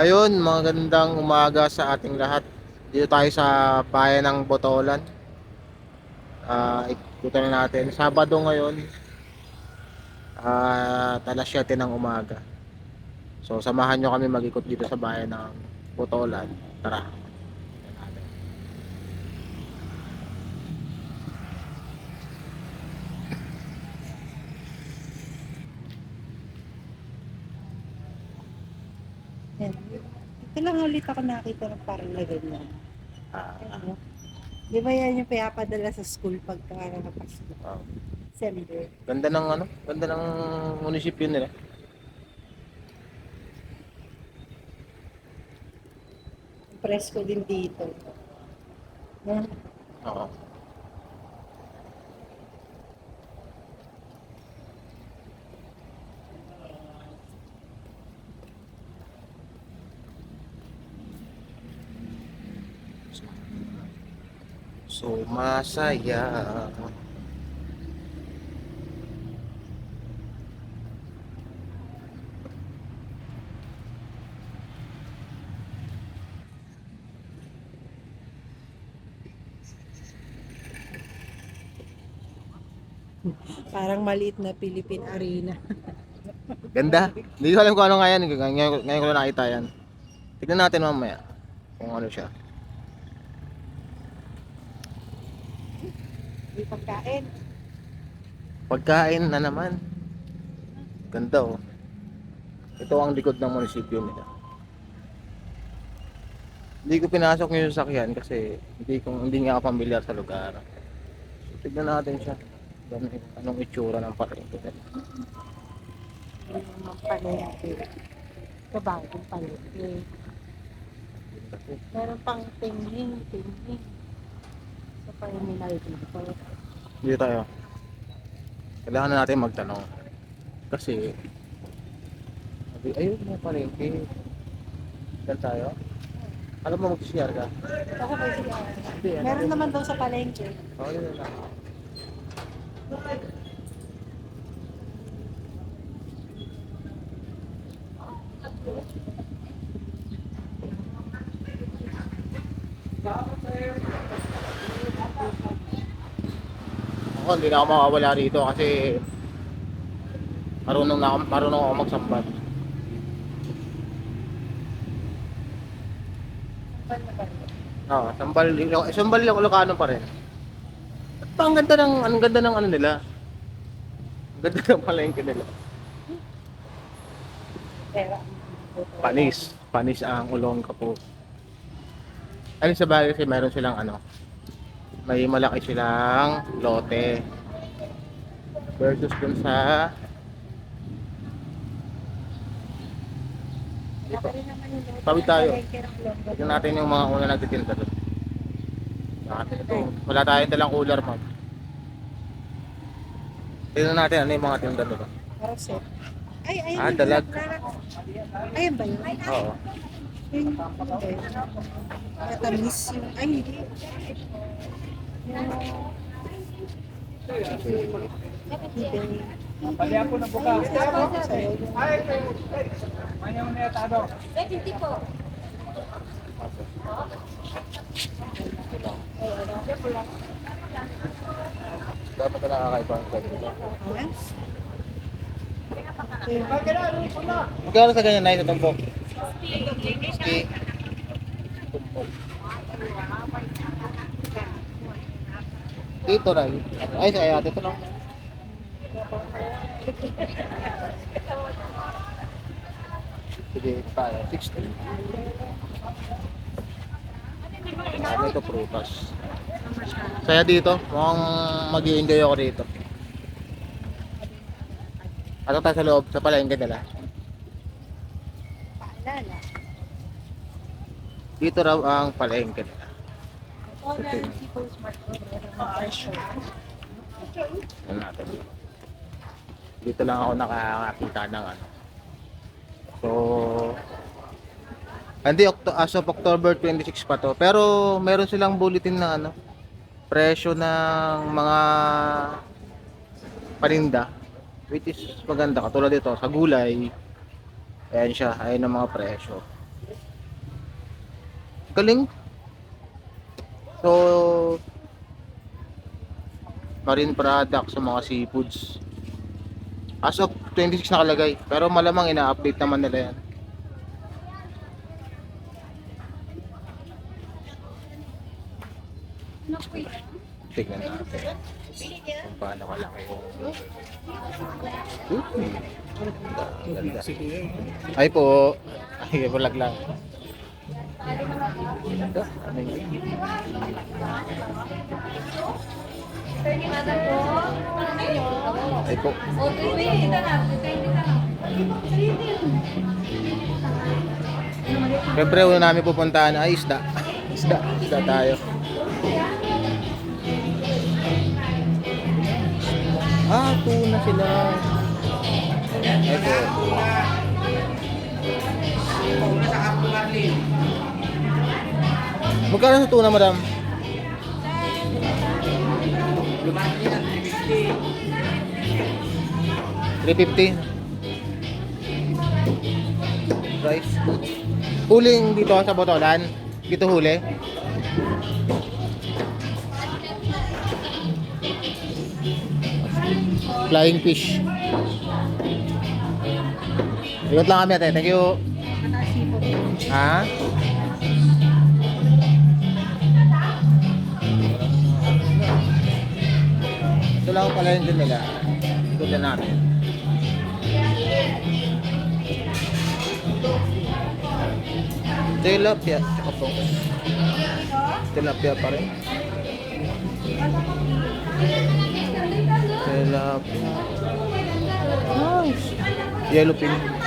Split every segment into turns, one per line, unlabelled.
Ayun, magandang umaga sa ating lahat. Dito tayo sa bayan ng Botolan. Ah, ikutan na natin. Sabado ngayon. Ah, alas 7 ng umaga. So, samahan nyo kami mag-ikot dito sa bayan ng Botolan. Tara.
Yan. Ito lang ulit ako nakita ng parang na ganyan.
Ah,
Ano? Di ba yan yung pinapadala sa school pagka nakapasko?
ah.
December.
ganda ng ano? Ganda ng munisipyo nila.
Presko din dito. Yan.
Oo. So masaya.
Parang maliit na Philippine Arena.
Ganda. Hindi ko alam kung ano nga yan. Ngayon, ngayon ko lang nakita yan. Tignan natin mamaya kung ano siya.
May pagkain.
Pagkain na naman. Ganda oh. Ito ang likod ng munisipyo nila. Hindi ko pinasok yung sasakyan kasi hindi ko hindi nga ako pamilyar sa lugar. So, tignan natin siya. Anong, anong itsura ng palengke nila.
Mga palengke. Ito bagong palengke. Meron pang tingling, tingling. Sa terminal dito.
Dito tayo. Kailangan na natin magtanong. Kasi ayun mga palengke. Saan tayo? Alam mo mag-share ka?
Ako ba?
Hindi, ano
Meron naman daw sa palengke.
Oh, yun lang. Ako, hindi na ako makawala rito kasi marunong na ako, marunong ako magsambat. Oo, sambal, Ilo- sambal yung Ilocano pa rin. At ang ganda ng, ang ganda ng ano nila. Ang ganda ng palengke nila. Panis. Panis ang ulong po. Ay sa bagay kasi meron silang ano. May malaki silang lote. Versus dun sa
yung loto.
Tawid tayo. Tignan natin yung mga una nagtitinda. Natin ito. Wala tayong dalang cooler ma'am. Tignan natin ano yung mga tinda doon.
Karoset. Ay, ayun.
Ah,
yung
dalag.
Ayun ba yun?
Oo.
Yun, okay. Matamis yung, ay hindi. Yung,
Pali ako na buka.
Sa'yo, yung-
Manya mo na yata
Dapat na nakakaiba ang ganito. Magkano sa ganyan na ito tumpok? 60. Tumpok. Dito na. Ay, sa ate ito lang. Sige, tayo. 60. Ano ito, prutas. Saya dito. Mukhang mag enjoy ako dito. Ano tayo sa loob? Sa palengke nila.
Paalala.
Dito raw ang palengke
Order People's presyo.
Ano natin. Dito lang ako nakakita ng ano. So, hindi, Octo- as of October 26 pa to. Pero meron silang bulletin na ano, presyo ng mga paninda. Which is maganda. Katulad dito, sa gulay, ayan siya, ayan ang mga presyo. Galing. So, marine product sa mga seafoods. As of 26 nakalagay. Pero malamang ina-update naman nila yan. Tignan natin. Kung paano kalaki yung... Hmm. Ay po. Ay, bulag lang. Ganda. Yun? Ay po. Siyempre, una namin pupuntahan ay isda. Isda. Isda tayo. Ah, tuna sila. Ay Magkano sa tuna, madam? Three fifty. Rice. Huling dito sa Botolan. Dito huli. Flying fish. Ikot lang kami ate. Thank you. Ha? Ito lang pala yun din nila. Ito din natin. Tilapia. Tsaka po. Tilapia pa rin. Tilapia. Nice. Yellowfin. Ay.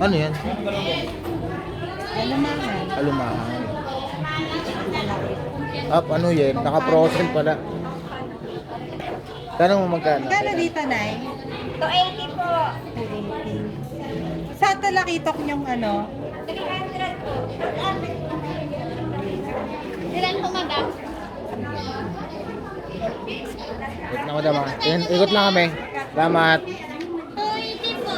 Ano yan?
Ano naman?
Alumahan. Up, ano yan? Naka-frozen pala. Tanong mo magkano?
Kano dito, Nay?
280 po.
280. Saan talakitok yung ano?
300 po. Ilan po, madam?
Ikot na madam Ikot lang kami. Salamat.
280 po.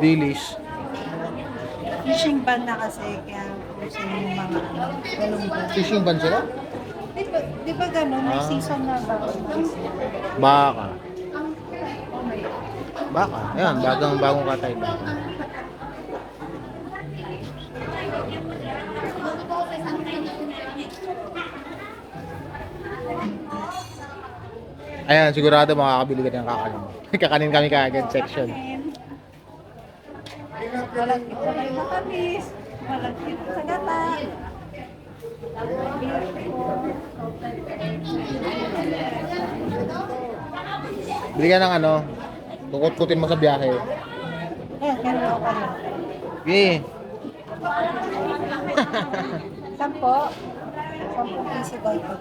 Dilis.
Fishing ban na kasi, kaya gusto yung mga ano, galunggong.
Fishing ban sila?
Di ba, di ba gano'n? May
Ah.
season na ba?
Baka. Baka. Ayan, bagang bagong katay baka. Ayan, sigurado makakabili ka ng kakanin. Kakanin kami kaagad section.
Walang walang matamis. Walang sa gata.
Bili ka ng ano, kukut-kutin mo sa biyahe.
Eh, meron ako pa rin.
Okay.
Sampo. Sampo piso daw ito.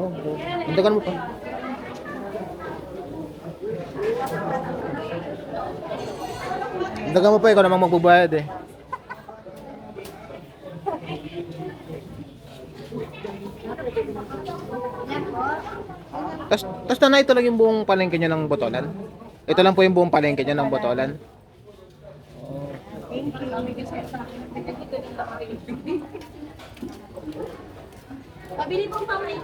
Oh, oh. Puntakan mo pa. Puntakan mo pa, ikaw namang magbabayad eh. Tas, tas na ito lang yung buong palengke niya ng botolan. Ito lang po yung buong palengke niya ng botolan.
Thank you.
Pabili po mamaya.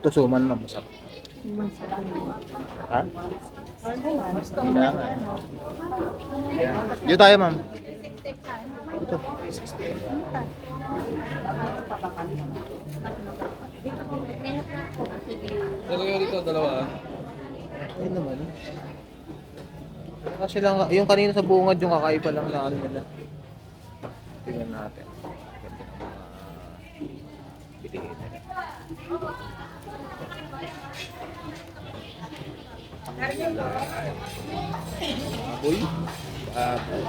Ito suman na masarap. Ha? Dito tayo, ma'am. Ito.
Talaga dito, dalawa.
Ayun naman. Kasi lang, yung kanina sa bungad yung kakaiba lang na ano nila. Tingnan natin. Nila. Baboy. Baboy.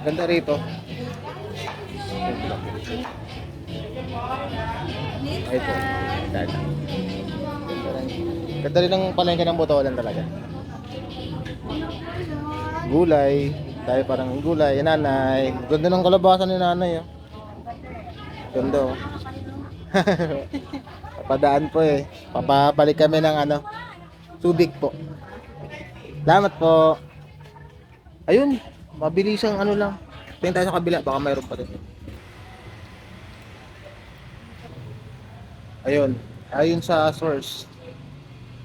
Ganda rito. Po. Ganda. Ganda rin ng palengke ng botolan talaga. Gulay. Tayo parang gulay. Yan, nanay. Ganda ng kalabasan ni nanay. Oh. Ganda oh. Papadaan po eh. Papabalik kami ng ano. Subic po. Salamat po. Ayun. Mabilis ang ano lang. Tingin tayo sa kabila. Baka mayroon pa din. Ayun. Ayun sa source.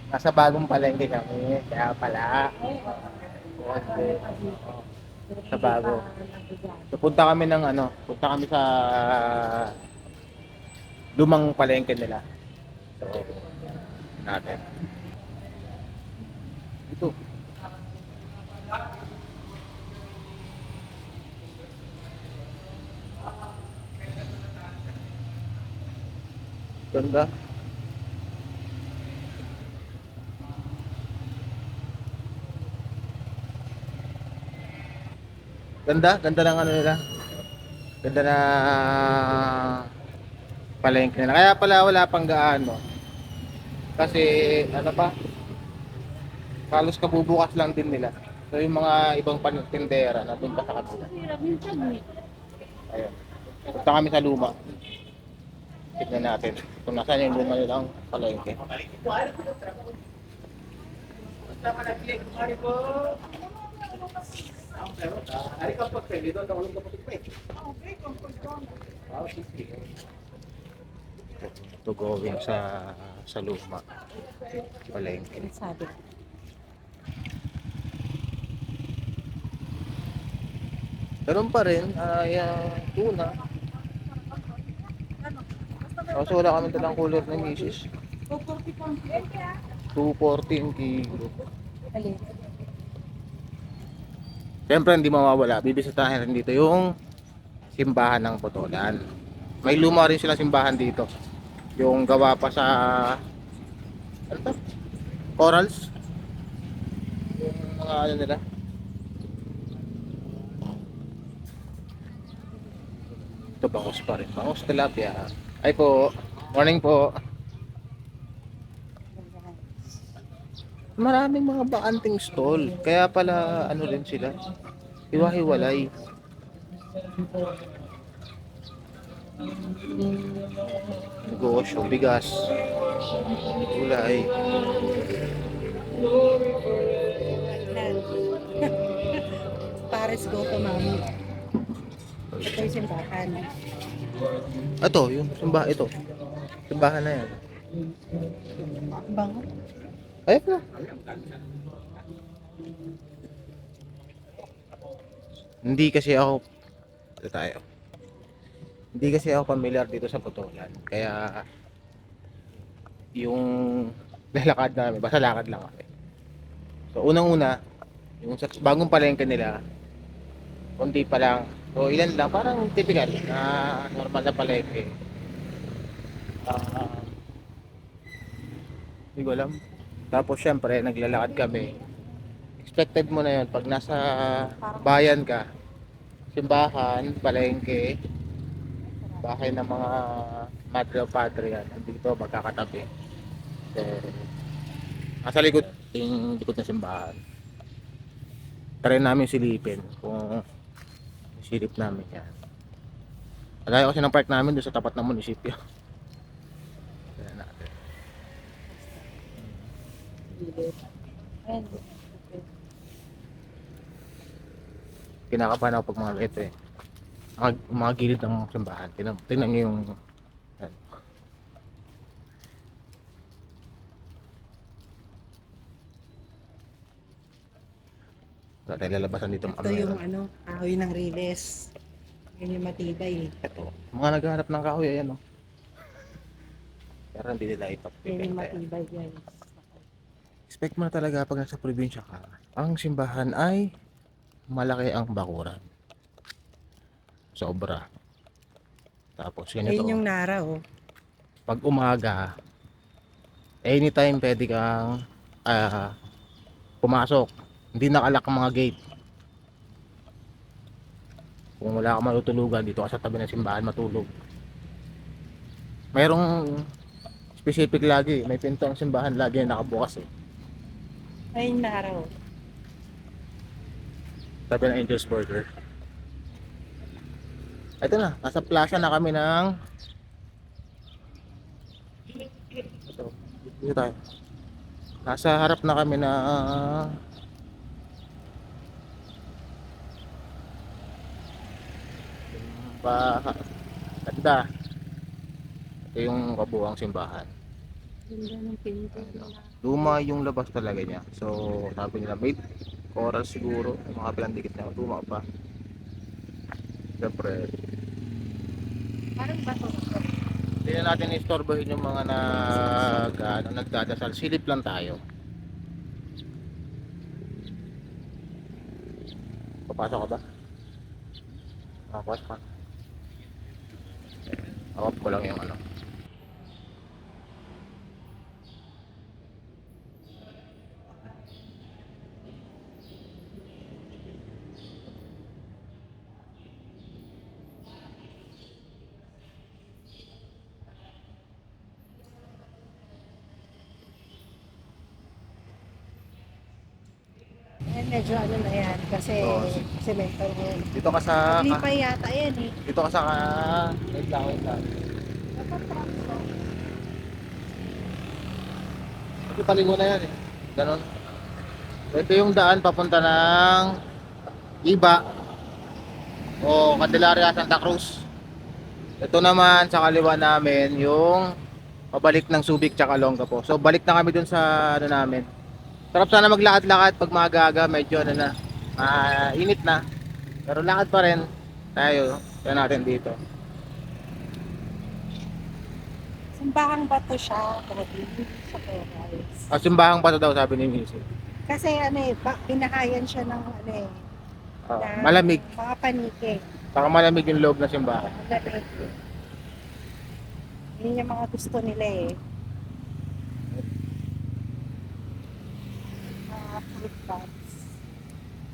Nasa bagong palengke kami. Kaya pala. Sa bago. So, punta kami ng ano. Punta kami sa lumang palengke nila. So, natin. Ito. Ganda. Ganda, ganda ng ano nila. Ganda na palengke nila. Kaya pala wala pang gaano. Kasi ano pa? Halos kabubukas lang din nila. So yung mga ibang panitindera na doon pa sa kabila. Ayun. Punta kami sa luma. Tignan natin kung nasaan yung luma nilang palengke. To going sa sa luma. Palengke.
Sabi.
Ganun pa rin, ay uh, tuna. Kaso wala kami dalang color ng misis. 240 yung kilo.
Alin?
Siyempre hindi mawawala, bibisitahin rin dito yung simbahan ng Potolan. May luma rin sila simbahan dito. Yung gawa pa sa ano to? Corals. Yung mga ano nila. Ito bangos pa rin. Bangos tilapia. Ay po. Morning po. Maraming mga bakanting stall. Kaya pala ano rin sila. Hiwa-hiwalay. Negosyo, bigas, gulay.
Pares go to mami. Ito yung simbahan.
Ito, yung simbahan ito. Simbahan na yan.
Bango.
Ayun na. Hindi kasi ako ito tayo. Hindi kasi ako familiar dito sa Potolan. Kaya yung lalakad namin, basta lakad lang kami. So unang-una, yung sa bagong palengke nila, konti pa lang. So ilan lang, parang typical na normal na palengke. Ah, hindi ko alam. Tapos syempre, naglalakad kami. Expected mo na yun pag nasa bayan ka. Simbahan, palengke, bahay ng mga madre o padre yan. Nandito, magkakatabi. So, nasa likod, yung likod na simbahan. Try namin silipin kung silip namin yan. Alayo kasi ng park namin doon sa tapat ng munisipyo. Kaya natin.
Ayan.
Kinakabahan ako pag mga ito eh. Mga, mga gilid ng simbahan. Tingnan, tingnan nyo yung yan. Tayong lalabasan dito
Ito yung ano, kahoy ng riles. Yan yung matibay.
Ito. Mga naghahanap ng kahoy, ayan o. Pero hindi nila
Yan yung
ipapipenta yan.
matibay guys.
Expect mo na talaga pag nasa probinsya ka, ang simbahan ay malaki ang bakuran. Sobra. Tapos ganito.
Ayun yung nara oh.
pag umaga, anytime pwede kang ah, pumasok. Hindi nakalak ang mga gate. Kung wala kang matutulugan, dito ka sa tabi ng simbahan matulog. Mayroong specific lagi, may pinto ang simbahan lagi na nakabukas eh.
Ayun yung nara oh.
Tabi ng Angel's Burger. Ito na, nasa plaza na kami ng Ito, dito tayo. Nasa harap na kami na Baha. Ganda. Ito yung kabuang simbahan.
Ganda ng pinto.
Luma yung labas talaga niya. So, sabi nila, may coral siguro. Mga pinandikit niya. Luma pa. Siyempre,
Parang bato.
hindi na natin istorbohin yung mga nag, ano, nagdadasal. Silip lang tayo. Papasok ka ba? Papasok ka. Awap ko lang yung ano.
Ayan, medyo ano na yan. Kasi
Oo.
semento na yan.
Dito ka sa...
Lipay yata yan eh.
Dito ka sa... Wait lang, wait lang. Kasi palingo na yan eh. Ganon. Ito yung daan papunta ng Iba o Candelaria Santa Cruz. Ito naman sa kaliwa namin yung pabalik ng Subic tsaka Longga po. So balik na kami dun sa ano namin. Sarap sana maglakad-lakad pag maaga medyo ano na, ah, init na. Pero lakad pa rin tayo. Yan natin dito.
Simbahang bato siya. Hindi siya terrace.
Ah, simbahang pa to daw sabi ni Missy.
Kasi ano eh, ba- binahayan siya ng ano eh.
Ah,
ng
malamig.
Mga panike.
Saka malamig yung loob ng simbahan.
Malamig. Yun yung mga gusto nila eh.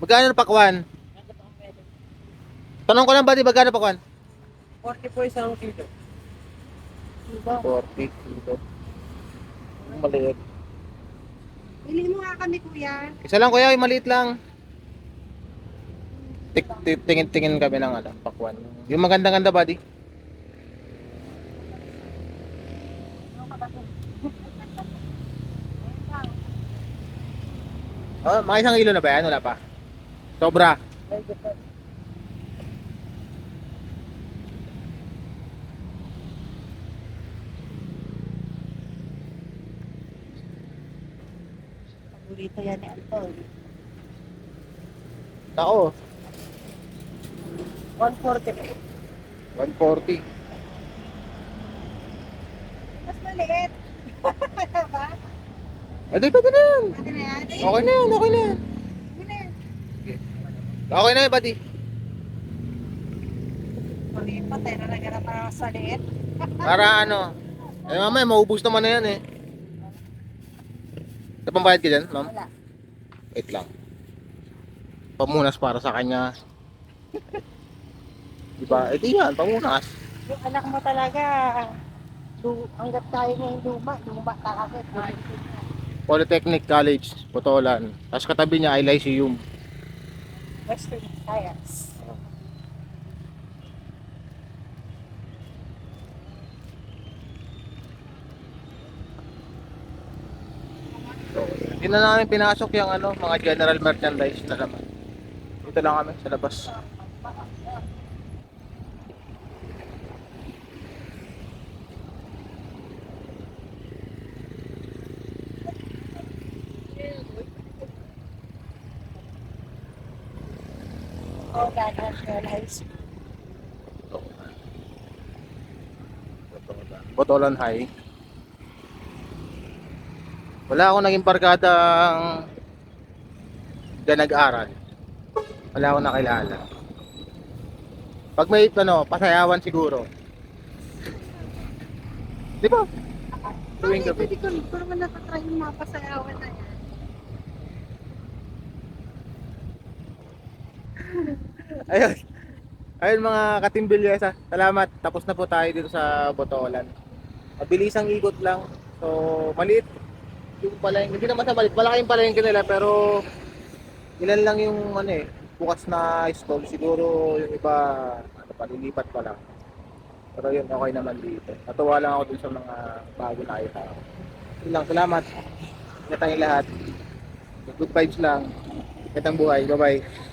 Magkano na pakwan? Tanong ko lang ba di magkano pakwan?
40 po isang kilo.
Diba?
40 kilo. Maliit.
Bili mo nga kami kuya.
Isa lang kuya, yung maliit lang. Tik, tingin-tingin kami ng ano, pakwan. Yung maganda-ganda buddy. Oh, mga isang kilo na ba yan? Wala pa. Sobra.
Paborito yan ni Anton.
Ako,
140 po.
140.
Mas maliit. ba?
Adi, pwede na yan.
Pwede na yan.
Okay na yan, okay na yan. Okay na yan, buddy.
Maliit pa tayo na naganap para sa liit.
Para ano, eh mamaya maubos naman na yan eh. Napambayad ka dyan, ma'am?
Wala.
Wait lang. Pamunas para sa kanya. Diba? Ito yan, pamunas.
Yung anak mo talaga, hanggat tayo ngayong luma, luma ka agad.
Polytechnic College, Botolan. Tapos katabi niya ay Lyceum.
Western Science.
Hindi na namin pinasok yung ano, mga general merchandise na naman. Dito lang kami sa labas.
Oh, God, nationalize.
Botolan. Botolan High. Wala akong naging barkadang dyan nag-aral. Wala akong nakilala. Pag may ano, pasayawan siguro. Di ba? Tuwing gabi.
pwede ko, pero man natatry yung mga pasayawan na yan.
Ayun. Ayun mga katimbilyesa. Salamat. Tapos na po tayo dito sa Botolan. Mabilisang ikot lang. So, maliit yung palengke. Hindi naman sa maliit. Malaki yung palengke nila pero ilan lang yung ano eh. bukas na stall, siguro yung iba, ano pa, lilipat pa lang. Pero yun, okay naman dito. Natuwa lang ako dun sa mga bago na kita. Yun lang, salamat. Ingat tayong lahat. Good vibes lang. Ingat ang buhay. Bye-bye.